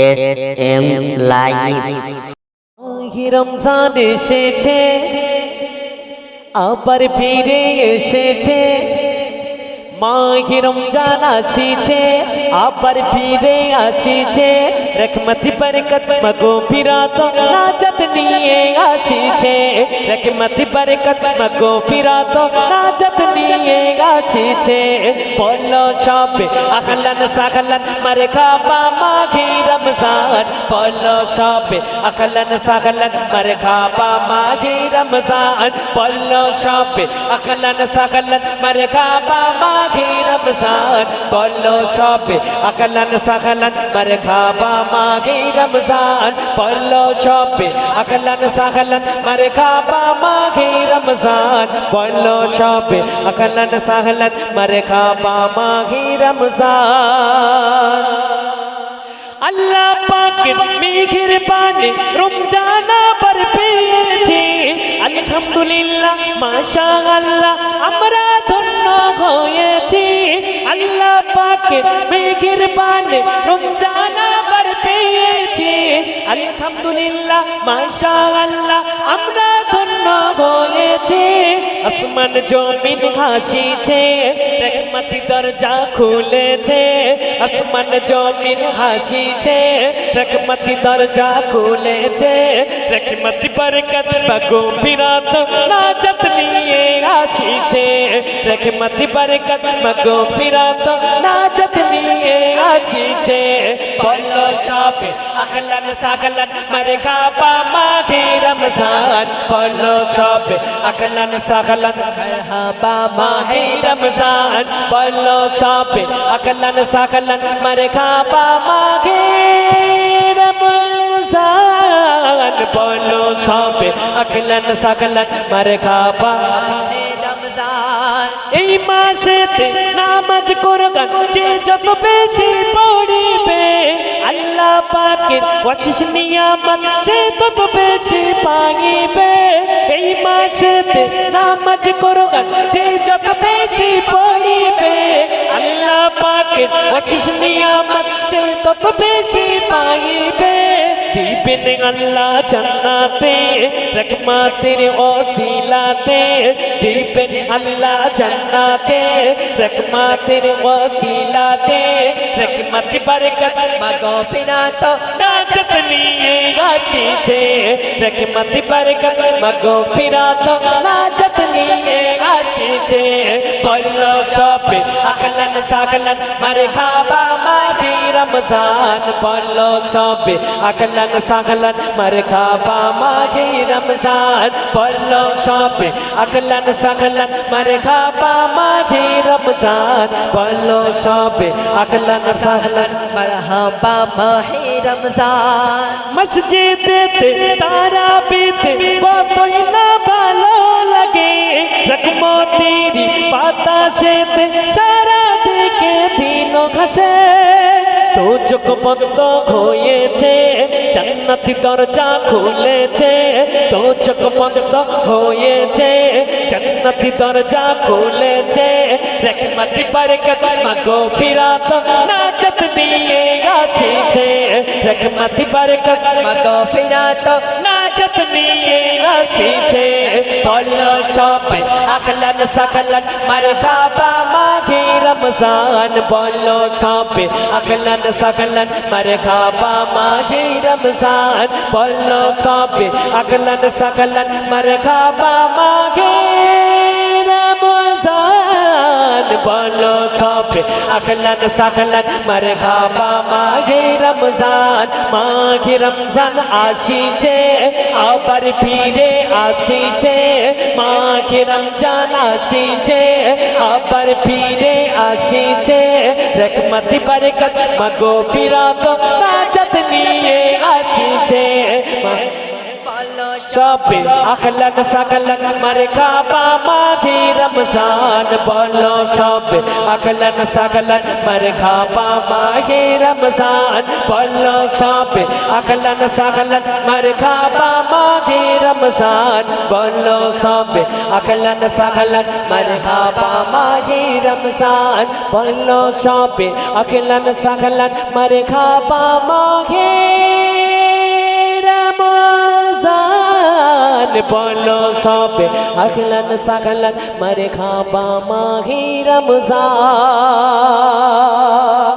S M live মাহি রমজান এসেছে আবার ফিরে এসেছে মাহি রমজান আসিছে আবার ফিরে আসিছে রকমতি বরকত মগো ফিরাত নাজত নিয়ে আসিছে রকমতি বরকত মগো ফিরাত নাজত নিয়ে আসিছে বলো সব আহলান সাহলান মারহাবা মাহি রমজান। বলো সব আহলান সাহলান মারহাবা মাহি রমজান। বলো সব আহলান সাহলান মারহাবা মাহি রমজান। বলো সব আহলান সাহলান মারহাবা মাহি রমজান। বলো সব আহলান সাহলান মারহাবা মাহি রমজান। বলো সব আহলান সাহলান মারহাবা মাহি রমজান। আল্লাহ পাকের মেঘের পানে রমজান আবার পেয়েছি। আলহামদুলিল্লাহ মাশা আল্লাহ আমরা ধন্য হয়েছি। আল্লাহ পাকের মেঘের পানে রমজান আবার পেয়েছি। আলহামদুলিল্লাহ মাশা আল্লাহ আমরা ধন্য হয়েছি আসমান জমিন হাসিছে রহমতি দরজা খুলেছে, আসমান জমিন হাসিছে রহমতি দরজা খুলেছে, রহমতি বরকত বগো বিরাত নাচত নিয়ে আসিছে, রহমতি বরকত বগো বিরাত নাচত নিয়ে আসিছে। বলো সব আহলান সাহলান মারহাবা মাহে রমজান বলো সবে, আকলন সাহলান মারহাবা মাহে রমজান বলো সব আহলান সাহলান মারহাবা মাহে রমজান বলো সবে, আকলন সাহলান মারহাবা এই মাসেতে নামাজ কোরআন যে যত বেশি পড়িবে, আল্লাহ পাকের অশেষ নিয়ামত সে তত বেশি পাইবে। এই মাসেতে নামাজ কোরআন যে যত বেশি পড়িবে, আল্লাহ পাকের অশেষ নিয়ামত সে তত বেশি পাইবে। দিবেন আল্লাহ জান্নাতে রহমাতের ওসিলাতে দিবেন আল্লাহ জান্নাতে রহমাতের ওসিলাতে রহমত বরকত মাগফিরাত নাজত নিয়ে আসিছে রহমত বরকত মাগফিরাত নাজত নিয়ে আসিছে বলল সব আহলান সাহলান মারহাবা মাহি রমজান বলল সব আহলান সাহলান মারহাবা মাহি রমজান বলল সব আহলান সাহলান মারহাবা মাহি রমজান বলল সব আহলান সাহলান মারহাবা মাহি রমজান মসজিদেতে তারাবিতে কতই না ভালো লাগে রকমো তেরি বাতাসেতে সারা দিকে দিন ঘাসে তো চোখ বন্ধ হয়েছে, জান্নাতি দরজা খুলেছে। তো চোখ বন্ধ হয়েছে, জান্নাতি দরজা খুলেছে। রহমতি বরকত, মাগো ফিরাত নাচত নিয়ে আসিছে। রহমতি বরকত, মাগো ফিরাত নাচত নিয়ে আসিছে। বলো সবাই, আকলান সকলান, মারহাবা মাঘে রমজান বলো সবে আকলান সকলান মারহাবা মাঘে রমজান। বলো সবে আকলান সকলান মারহাবা মাঘে রমজান। বলো সবে আকলান সকলান মারহাবা মাঘে রমজান। মাঘে রমজান আসিছে, আবার ফিরে আসিছে। মাঘে রমজান আসিছে, আবার ফিরে আসিছে রহমতি বরকত মগো ফিরাত নাজত নিয়ে সবে আখলান সাকলান মারখাবা মাঘে রমজান বলো সবে আখলান সাকলান মারখাবা মাঘে রমজান বলো সবে আখলান সাকলান মারখাবা মাঘে রমজান বলো সবে আখলান সাকলান মারখাবা মাঘে রমজান বলো সবে আখলান সাকলান মারখাবা মাঘে রমজান বলো সবে আখলান সাগলান মারে খাবা মাহি রমজান